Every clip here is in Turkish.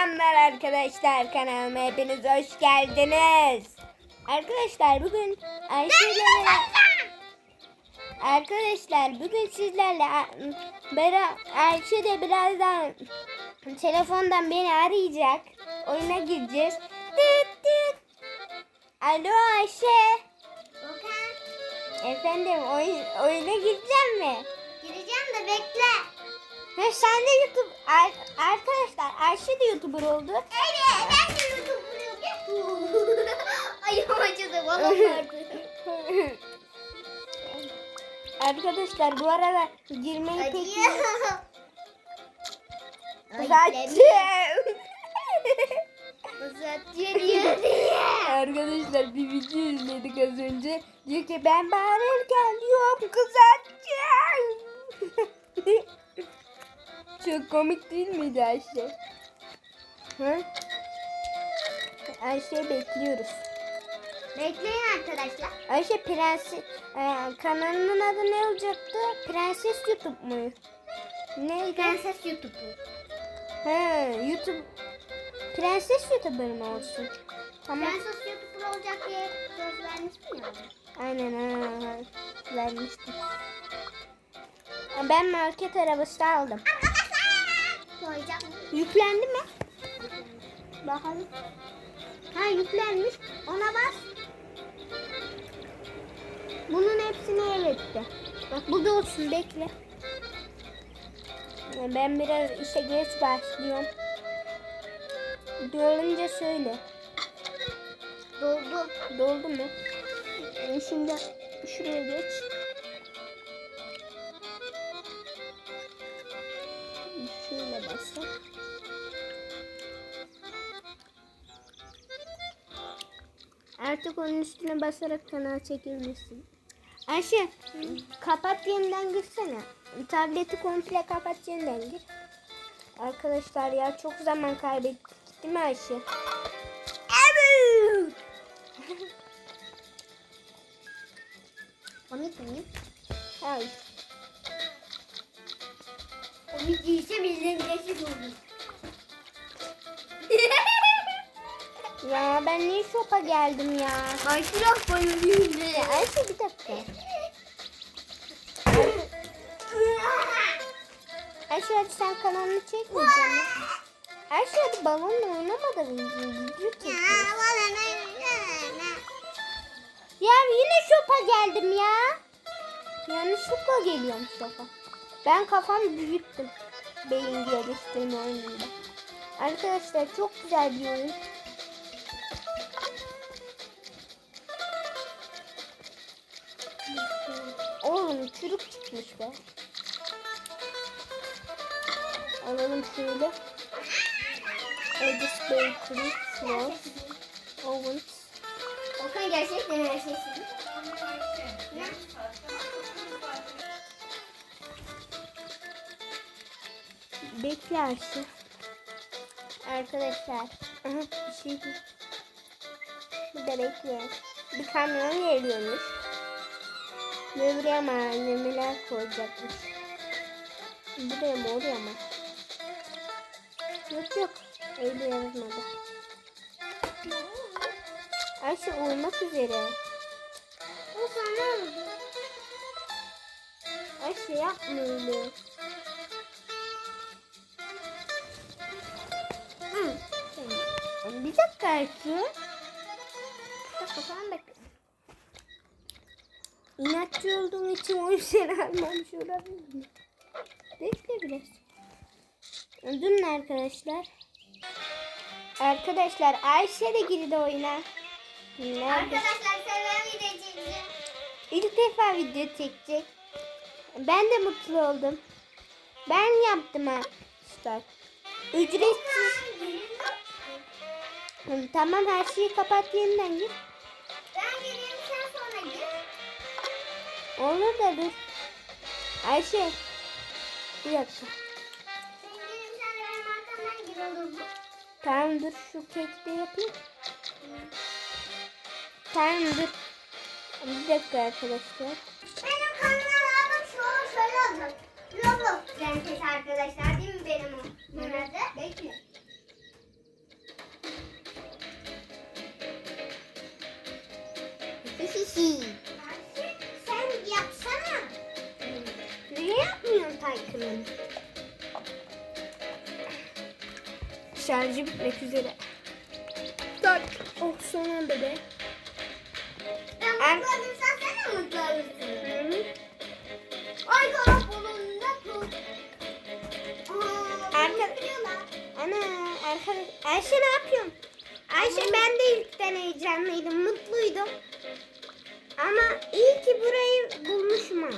Selamlar arkadaşlar kanalıma hepiniz hoş geldiniz. Arkadaşlar bugün Ayşe ile Arkadaşlar bugün sizlerle Bera Ayşe de birazdan telefondan beni arayacak. Oyuna gireceğiz. Tıt tıt. Alo Ayşe. Efendim oyun, oyuna gireceğim mi? gireceğim de bekle. Ha, sen de YouTube Ar- arkadaşlar Ayşe de YouTuber oldu. Evet, ben de YouTube'luyum. Ayağım acıdı, vardı. arkadaşlar bu arada girmeyi pek Acıyor. Uzatıyor diye. arkadaşlar bir video izledik az önce. Diyor ki ben bağırırken diyorum kızartacağım. Çok komik değil miydi Ayşe? Hı? Ayşe bekliyoruz. Bekleyin arkadaşlar. Ayşe prensi e, kanalının adı ne olacaktı? Prenses YouTube mu? Neydi? Prenses YouTube'u. He, YouTube Prenses YouTuber mı olsun? Tamam. Prenses YouTuber olacak diye söz vermiştim ya. Aynen ha, vermiştim. Ben market arabası aldım. Koyacağım. Yüklendi mi? Bakalım. Ha yüklenmiş. Ona bas. Bunun hepsini evetti. Bak bu da olsun bekle. Ben biraz işe geç başlıyorum. Dolunca söyle. Doldu. Doldu mu? Şimdi şuraya geç. Bassak. Artık onun üstüne basarak kanal çekebilirsin. Ayşe, kapat yeniden girsene. Tableti komple kapat yeniden gir. Arkadaşlar ya çok zaman kaybettik değil mi Ayşe? Evet. Komik mi? Hayır. Ya ben niye şopa geldim ya? Ay şuraya bayılıyorum. Ya Ayşe bir dakika. Ayşe hadi sen kanalını çekmeyeceksin. mi? Ayşe hadi balonla oynama da video çekiyor. Ya yine şopa geldim ya. Yanlışlıkla geliyorum şopa. Ben kafamı büyüttüm. Beyin geliştirme oyununda. Arkadaşlar çok güzel bir oyun. Oğlum çürük çıkmış be. Alalım şöyle. Edis Bakery, Floss, Ovens. Okan gerçekten her şeysin. Beklersin. Arkadaşlar. Aha, bir şey. Burada. Bir kamyon geliyormuş. Ve buraya malzemeler koyacakmış. Buraya mı oraya mı? Yok yok. Öyle yazmadı. Ayşe uyumak üzere. O sana. Ayşe yapma öyle. Ayşe. Bir dakika sen bekle. İnatçı olduğum için oyun seni almamış olabilir mi? Bekle biraz. Durun arkadaşlar. Arkadaşlar Ayşe de girdi oyuna. Nerede? Arkadaşlar seven video. İlk defa video çekecek. Ben de mutlu oldum. Ben yaptım ha. İşte. Ücretsiz. Hı, Tamam her şeyi kapat yeniden gir. Ben geleyim sen sonra gir. Olur da dur. Ayşe. Bir dakika. Sen geleyim sen benim arkamdan gir olur mu? Tamam dur şu keki de yapayım. Tamam dur. Bir dakika arkadaşlar. Benim kanalım şu an şöyle olacak. Roblox Prenses arkadaşlar değil mi benim o? Bunun adı? Bekle. Sen yapsana. Niye yapmıyorsun Taycan'ın? Şarjı bitmek üzere. Tak. Oh son anda be. Ben Er- mutlu olursan sen de mutlu olursun. Ay tut. Aa, Arka- bunu biliyorlar. Ana arkadaş. Ayşe ne yapıyorsun? Ayşe ben de ilkten heyecanlıydım, mutluydum. Ama iyi ki burayı bulmuşum ha.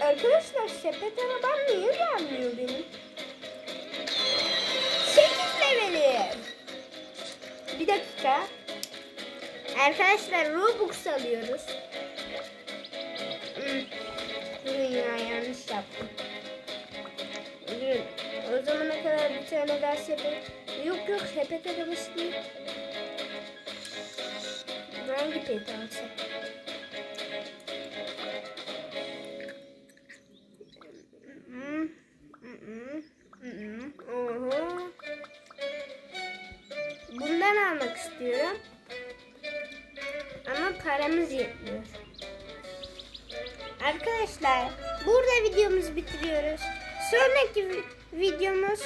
Arkadaşlar sepet arabam niye gelmiyor benim? 8 levelim. Bir dakika. Arkadaşlar Robux alıyoruz. Hmm. Ya yanlış yaptım. Bir tane daha sepet. Yok yok sepet arabası değil. Hangi peti alsak? Bundan almak istiyorum. Ama paramız yetmiyor. Arkadaşlar burada videomuzu bitiriyoruz. Sonraki vi- videomuz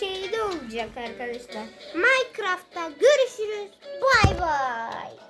şeyde olacak arkadaşlar. Minecraft'ta görüşürüz. Bay bay.